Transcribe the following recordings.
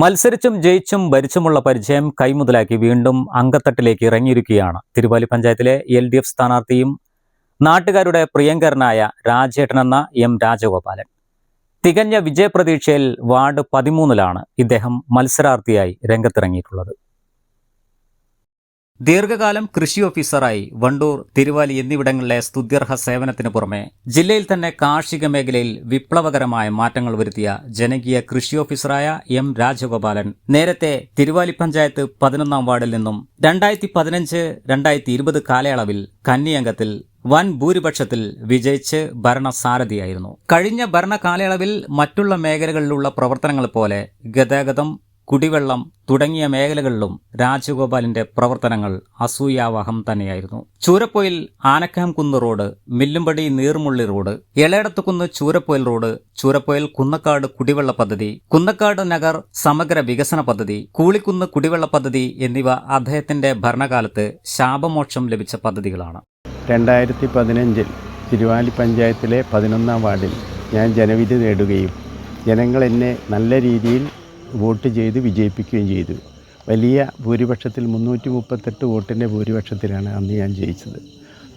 മത്സരിച്ചും ജയിച്ചും ഭരിച്ചുമുള്ള പരിചയം കൈമുതലാക്കി വീണ്ടും അങ്കത്തട്ടിലേക്ക് ഇറങ്ങിയിരിക്കുകയാണ്. തിരുവാലി പഞ്ചായത്തിലെ എൽ ഡി എഫ് സ്ഥാനാർത്ഥിയും നാട്ടുകാരുടെ പ്രിയങ്കരനായ രാജേട്ടൻ എന്ന എം രാജഗോപാലൻ. തികഞ്ഞ വിജയപ്രതീക്ഷയിൽ വാർഡ് പതിമൂന്നിലാണ് ഇദ്ദേഹം മത്സരാർത്ഥിയായി രംഗത്തിറങ്ങിയിട്ടുള്ളത്. ദീർഘകാലം കൃഷി ഓഫീസറായി വണ്ടൂർ തിരുവാലി എന്നിവിടങ്ങളിലെ സ്തുത്യർഹ സേവനത്തിന് പുറമെ ജില്ലയിൽ തന്നെ കാർഷിക മേഖലയിൽ വിപ്ലവകരമായ മാറ്റങ്ങൾ വരുത്തിയ ജനകീയ കൃഷി ഓഫീസറായ എം രാജഗോപാലൻ. നേരത്തെ തിരുവാലി പഞ്ചായത്ത് പതിനൊന്നാം വാർഡിൽ നിന്നും രണ്ടായിരത്തി പതിനഞ്ച് രണ്ടായിരത്തി ഇരുപത് കാലയളവിൽ കന്നിയംഗത്തിൽ വൻ ഭൂരിപക്ഷത്തിൽ വിജയിച്ച് ഭരണസാരഥിയായിരുന്നു. കഴിഞ്ഞ ഭരണകാലയളവിൽ മറ്റുള്ള മേഖലകളിലുള്ള പ്രവർത്തനങ്ങൾ പോലെ ഗതാഗതം കുടിവെള്ളം തുടങ്ങിയ മേഖലകളിലും രാജഗോപാലിന്റെ പ്രവർത്തനങ്ങൾ അസൂയാവഹം തന്നെയായിരുന്നു. Choorappoyil Anakkam Kunnu road Millumpadi Neermulli road Elayadathukunnu Choorappoyil road Choorappoyil Kunnakkad കുടിവെള്ള പദ്ധതി കുന്നക്കാട് നഗർ സമഗ്ര വികസന പദ്ധതി കൂളിക്കുന്ന് കുടിവെള്ള പദ്ധതി എന്നിവ അദ്ദേഹത്തിന്റെ ഭരണകാലത്ത് ശാപമോക്ഷം ലഭിച്ച പദ്ധതികളാണ്. രണ്ടായിരത്തി പതിനഞ്ചിൽ തിരുവാലി പഞ്ചായത്തിലെ പതിനൊന്നാം വാർഡിൽ ഞാൻ ജനവിധി നേടുകയും ജനങ്ങൾ എന്നെ നല്ല രീതിയിൽ വോട്ട് ചെയ്ത് വിജയിപ്പിക്കുകയും ചെയ്തു. വലിയ ഭൂരിപക്ഷത്തിൽ മുന്നൂറ്റി മുപ്പത്തെട്ട് വോട്ടിന്റെ ഭൂരിപക്ഷത്തിലാണ് അന്ന് ഞാൻ ജയിച്ചത്.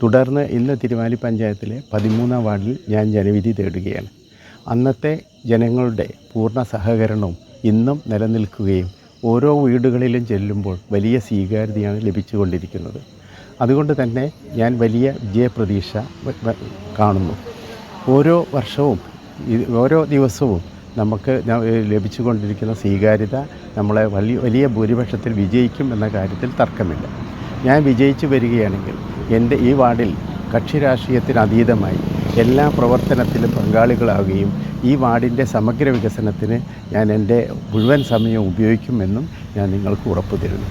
തുടർന്ന് ഇന്ന് തിരുവാലി പഞ്ചായത്തിലെ പതിമൂന്നാം വാർഡിൽ ഞാൻ ജനവിധി തേടുകയാണ്. അന്നത്തെ ജനങ്ങളുടെ പൂർണ സഹകരണവും ഇന്നും നിലനിൽക്കുകയും ഓരോ വീടുകളിലും ചെല്ലുമ്പോൾ വലിയ സ്വീകാര്യതയാണ് ലഭിച്ചുകൊണ്ടിരിക്കുന്നത്. അതുകൊണ്ട് തന്നെ ഞാൻ വലിയ വിജയപ്രതീക്ഷ കാണുന്നു. ഓരോ വർഷവും ഓരോ ദിവസവും നമുക്ക് ലഭിച്ചുകൊണ്ടിരിക്കുന്ന സ്വീകാര്യത നമ്മളെ വലിയ വലിയ ഭൂരിപക്ഷത്തിൽ വിജയിക്കും എന്ന കാര്യത്തിൽ തർക്കമില്ല. ഞാൻ വിജയിച്ചു വരികയാണെങ്കിൽ എന്റെ ഈ വാർഡിൽ കക്ഷി രാഷ്ട്രീയത്തിന് അതീതമായി എല്ലാ പ്രവർത്തനത്തിലും പങ്കാളികളാവുകയും ഈ വാർഡിന്റെ സമഗ്ര വികസനത്തിന് ഞാൻ എന്റെ മുഴുവൻ സമയം ഉപയോഗിക്കുമെന്നും ഞാൻ നിങ്ങൾക്ക് ഉറപ്പ് തരുന്നു.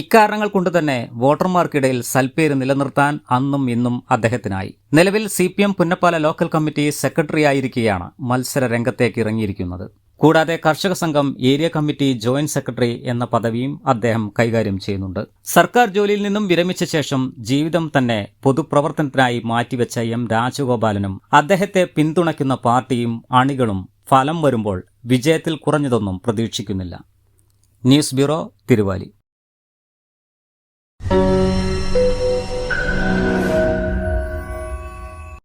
ഇക്കാരണങ്ങൾ കൊണ്ട് തന്നെ വോട്ടർമാർക്കിടയിൽ സൽപ്പേര് നിലനിർത്താൻ അന്നും ഇന്നും അദ്ദേഹത്തിനായി. നിലവിൽ C P M Punnappala local committee secretary ആയിരിക്കെയാണ് മത്സര രംഗത്തേക്ക് ഇറങ്ങിയിരിക്കുന്നത്. കൂടാതെ കർഷക സംഘം ഏരിയ കമ്മിറ്റി ജോയിന്റ് സെക്രട്ടറി എന്ന പദവിയും അദ്ദേഹം കൈകാര്യം ചെയ്യുന്നുണ്ട്. സർക്കാർ ജോലിയിൽ നിന്നും വിരമിച്ച ശേഷം ജീവിതം തന്നെ പൊതുപ്രവർത്തനത്തിനായി മാറ്റിവെച്ച എം രാജഗോപാലനും അദ്ദേഹത്തെ പിന്തുണയ്ക്കുന്ന പാർട്ടിയും അണികളും ഫലം വരുമ്പോൾ വിജയത്തിൽ കുറഞ്ഞതൊന്നും പ്രതീക്ഷിക്കുന്നില്ല. News bureau Thiruvali.